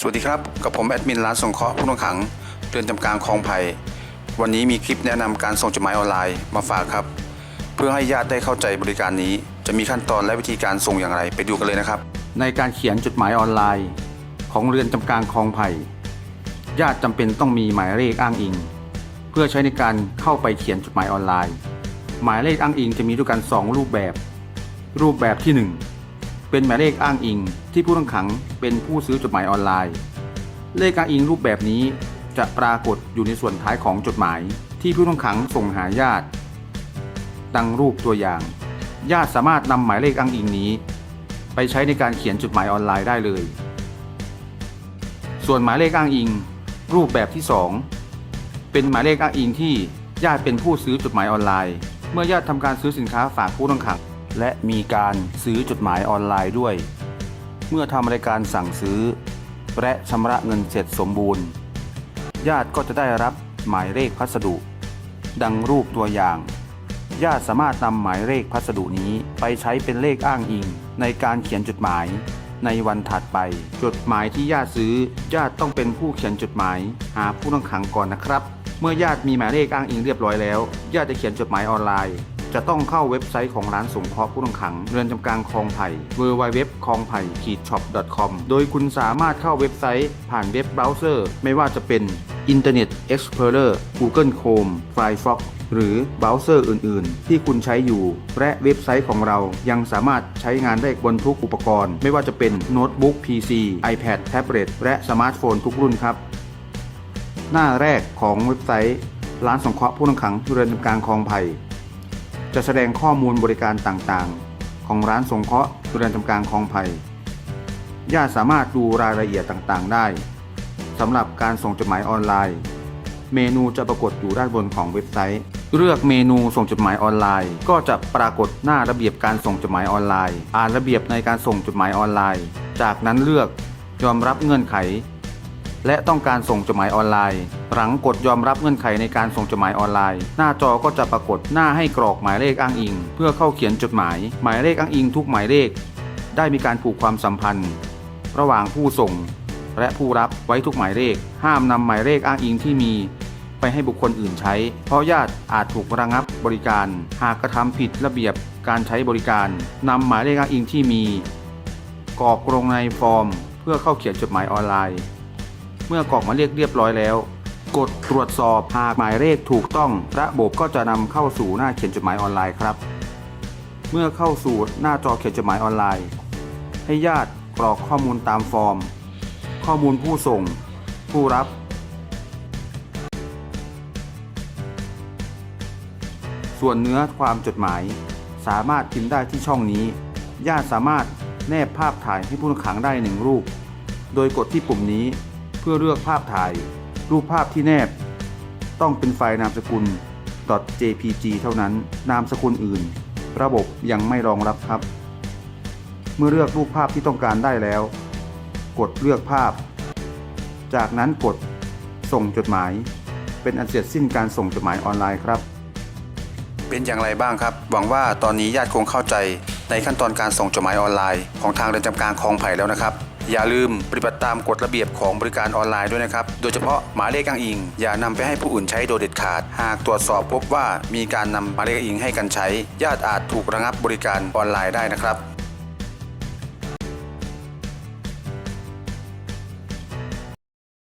สวัสดีครับ กับผมแอดมินร้านส่งเคราะห์ผู้ต้องขังเรือนจำกลางคลองไผ่วันนี้มีคลิปแนะนำการส่งจดหมายออนไลน์มาฝากครับ เพื่อให้ญาติได้เข้าใจบริการนี้ จะมีขั้นตอนและวิธีการส่งอย่างไรไปดูกันเลยนะครับ ในการเขียนจดหมายออนไลน์ ของเรือนจำกลางคลองไผ่ญาติจำเป็นต้องมีหมายเลขอ้างอิง เพื่อใช้ในการเข้าไปเขียนจดหมายออนไลน์ หมายเลขอ้างอิงจะมีด้วยกันสองรูปแบบ รูปแบบที่หนึ่ง เป็นหมายเลขอ้างอิงที่ผู้ต้องขังเป็นผู้ซื้อจดหมายออนไลน์ เลขอ้างอิงรูปแบบนี้จะปรากฏอยู่ในส่วนท้ายของจดหมายที่ผู้ต้องขังส่งหาญาติ ดังรูปตัวอย่าง ญาติสามารถนำหมายเลขอ้างอิงนี้ ไปใช้ในการเขียนจดหมายออนไลน์ได้เลย ส่วนหมายเลขอ้างอิง รูปแบบที่ 2 เป็นหมายเลขอ้างอิงที่ญาติเป็นผู้ซื้อจดหมายออนไลน์ เมื่อญาติทำการซื้อสินค้าฝากผู้ต้องขัง และมีการซื้อจดหมายออนไลน์ด้วย เมื่อทำรายการสั่งซื้อ และชำระเงินเสร็จสมบูรณ์ ญาติก็จะได้รับหมายเลขพัสดุ ดังรูปตัวอย่าง ญาติสามารถนำหมายเลขพัสดุนี้ไปใช้เป็นเลขอ้างอิง ในการเขียนจดหมายในวันถัดไป จดหมายที่ญาติซื้อ ญาติต้องเป็นผู้เขียนจดหมาย หาผู้ต้องขังก่อนนะครับ เมื่อญาติมีหมายเลขอ้างอิงเรียบร้อยแล้ว ญาติจะเขียนจดหมายออนไลน์ จะต้องเข้าเว็บไซต์ของร้านสงเคราะห์ผู้ต้องขังเรือนจำกลางคลองไผ่ w w w คลองไผ่ shop com โดยคุณสามารถเข้าเว็บไซต์ผ่านเว็บเบราว์เซอร์ ไม่ว่าจะเป็น Internet Explorer Google Chrome Firefox หรือเบราว์เซอร์อื่น ๆ ที่คุณใช้อยู่ และเว็บไซต์ของเรายังสามารถใช้งานได้บนทุกอุปกรณ์ ไม่ว่าจะเป็นโน้ตบุ๊ก PC iPad แท็บเล็ตและสมาร์ทโฟนทุกรุ่นครับ หน้าแรกของเว็บไซต์ ร้านสงเคราะห์ผู้ต้องขังเรือนจำกลางคลองไผ่ จะแสดงข้อมูลบริการต่างๆ ของร้านสงเคราะห์เรือนจำกลางคลองไผ่ญาติสามารถดูรายละเอียดต่างๆ ได้สำหรับการส่งจดหมายออนไลน์ เมนูจะปรากฏอยู่ด้านบนของเว็บไซต์ เลือกเมนูส่งจดหมายออนไลน์ ก็จะปรากฏหน้าระเบียบการส่งจดหมายออนไลน์ อ่านระเบียบในการส่งจดหมายออนไลน์ จากนั้นเลือกยอมรับเงื่อนไข และต้องการส่งจดหมายออนไลน์ หลังกดยอมรับเงื่อนไขในการส่งจดหมายออนไลน์ หน้าจอก็จะปรากฏหน้าให้กรอกหมายเลขอ้างอิง เพื่อเข้าเขียนจดหมาย หมายเลขอ้างอิงทุกหมายเลข ได้มีการผูกความสัมพันธ์ ระหว่างผู้ส่ง และผู้รับไว้ทุกหมายเลข ห้ามนำหมายเลขอ้างอิงที่มี ไปให้บุคคลอื่นใช้ เพราะญาติอาจถูกระงับบริการ หากกระทำผิดระเบียบการใช้บริการนำหมายเลขอ้างอิงที่มีกรอกลงในฟอร์ม เพื่อเข้าเขียนจดหมายออนไลน์ เมื่อกรอกหมายเลขเรียบร้อยแล้ว กดตรวจสอบหากหมายเลขถูกต้อง ระบบก็จะนำเข้าสู่หน้าเขียนจดหมายออนไลน์ครับ เมื่อเข้าสู่หน้าจอเขียนจดหมายออนไลน์ ให้ญาติกรอกข้อมูลตามฟอร์ม ข้อมูลผู้ส่ง ผู้รับส่วนเนื้อความจดหมาย สามารถพิมพ์ได้ที่ช่องนี้ ญาติสามารถแนบภาพถ่ายให้ผู้ต้องขังได้หนึ่งรูป โดยกดที่ปุ่มนี้ พื่อเลือกภาพถ่าย รูปภาพที่แนบ ต้องเป็นไฟล์นามสกุล .jpg เท่านั้น นามสกุลอื่น ระบบยังไม่รองรับครับ เมื่อเลือกรูปภาพที่ต้องการได้แล้ว กดเลือกภาพ จากนั้นกดส่งจดหมาย เป็นอันเสร็จสิ้นการส่งจดหมายออนไลน์ครับเป็นอย่างไรบ้างครับ หวังว่าตอนนี้ญาติคงเข้าใจในขั้นตอนการส่งจดหมายออนไลน์ของทางเรือนจำกลางคลองไผ่แล้วนะครับ อย่าลืมปฏิบัติตามกฎระเบียบของบริการออนไลน์ด้วยนะครับ โดยเฉพาะหมายเลขอ้างอิง อย่านำไปให้ผู้อื่นใช้โดยเด็ดขาด หากตรวจสอบพบว่ามีการนำหมายเลขอ้างอิงให้กันใช้ ญาติอาจถูกระงับบริการออนไลน์ได้นะครับ